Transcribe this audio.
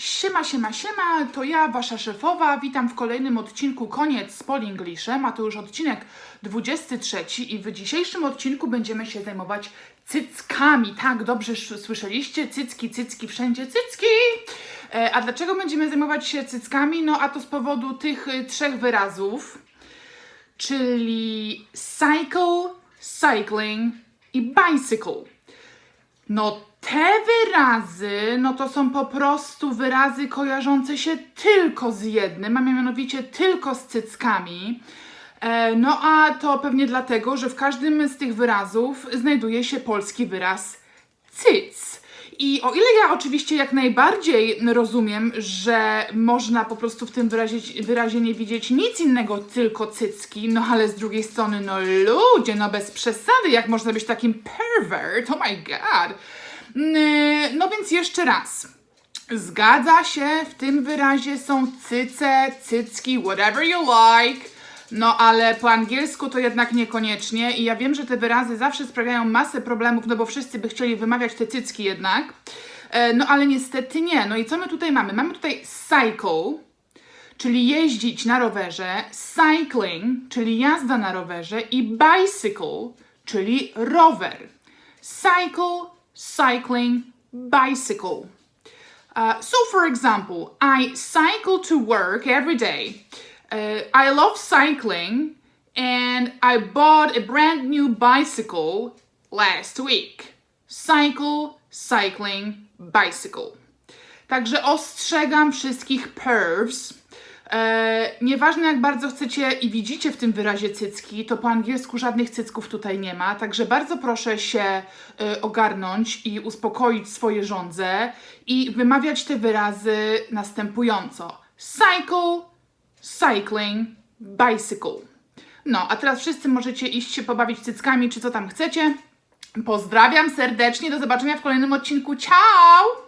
Siema, siema, siema, to ja, wasza szefowa. Witam w kolejnym odcinku Koniec z Polinglishem, a to już odcinek 23 i w dzisiejszym odcinku będziemy się zajmować cyckami. Tak, dobrze sz- słyszeliście? Cycki, cycki, wszędzie cycki! E, a dlaczego będziemy zajmować się cyckami? No, a to z powodu tych y, trzech wyrazów, czyli cycle, cycling i bicycle. No te wyrazy, no to są po prostu wyrazy kojarzące się tylko z jednym, a mianowicie tylko z cyckami. E, no a to pewnie dlatego, że w każdym z tych wyrazów znajduje się polski wyraz cyc. I o ile ja oczywiście jak najbardziej rozumiem, że można po prostu w tym wyrazie, wyrazie nie widzieć nic innego, tylko cycki, no ale z drugiej strony, no ludzie, no bez przesady, jak można być takim pervert, oh my god. Mm, No więc jeszcze raz. Zgadza się, w tym wyrazie są cyce, cycki, whatever you like. No ale po angielsku to jednak niekoniecznie i ja wiem, że te wyrazy zawsze sprawiają masę problemów, no bo wszyscy by chcieli wymawiać te cycki jednak. E, No ale niestety nie. No i co my tutaj mamy? Mamy tutaj cycle, czyli jeździć na rowerze, cycling, czyli jazda na rowerze i bicycle, czyli rower. Cycle, cycling, bicycle. Uh, so, for example, I cycle to work every day. Uh, I love cycling and I bought a brand new bicycle last week. Cycle, cycling, bicycle. Także ostrzegam wszystkich pervs. E, nieważne jak bardzo chcecie i widzicie w tym wyrazie cycki, to po angielsku żadnych cycków tutaj nie ma, także bardzo proszę się e, ogarnąć i uspokoić swoje żądze i wymawiać te wyrazy następująco. Cycle, cycling, bicycle. No, a teraz wszyscy możecie iść się pobawić cyckami, czy co tam chcecie. Pozdrawiam serdecznie, do zobaczenia w kolejnym odcinku. Ciao!